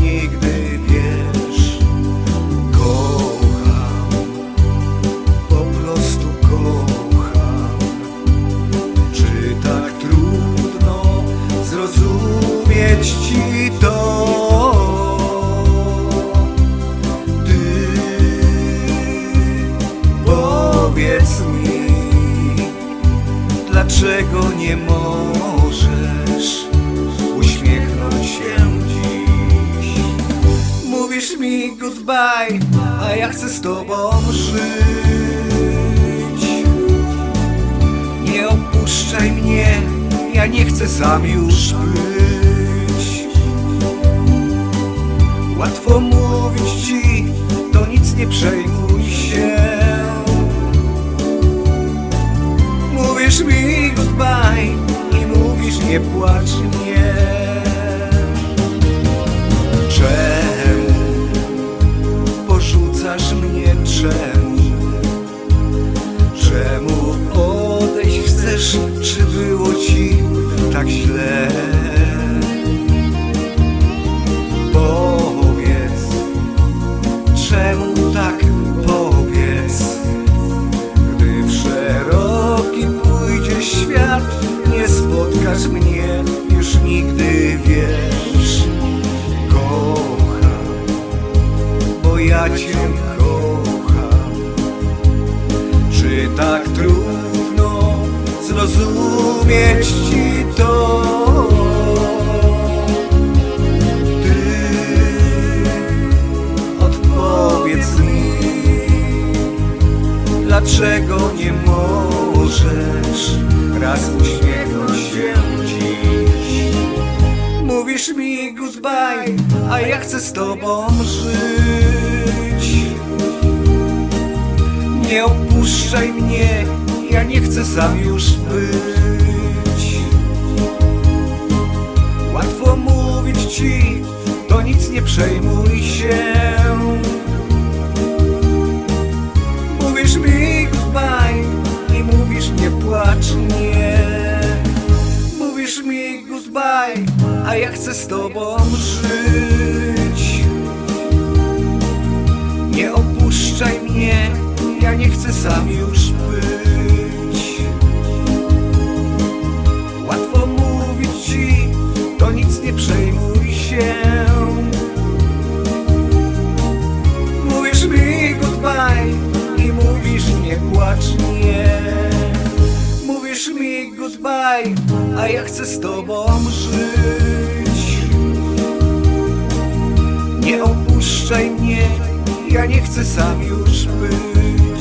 nigdy, wiesz Kocham, po prostu kocham Czy tak trudno zrozumieć ci to? Ty powiedz mi Dlaczego nie możesz goodbye, a ja chcę z tobą żyć. Nie opuszczaj mnie, ja nie chcę sam już być. Łatwo mówić ci, to nic nie przejmuj się. Mówisz mi goodbye i mówisz nie płacz zrozumieć ci to? Ty odpowiedz mi. Dlaczego nie możesz raz uśmiechnąć się dziś? Mówisz mi goodbye, a ja chcę z tobą żyć. Nie opuszczaj mnie, ja nie chcę sam już być. Ci, to nic nie przejmuj się. Mówisz mi goodbye i mówisz nie płacz nie Mówisz mi goodbye, a ja chcę z tobą żyć Nie opuszczaj mnie, ja nie chcę sam już goodbye, a ja chcę z tobą żyć. Nie opuszczaj mnie, ja nie chcę sam już być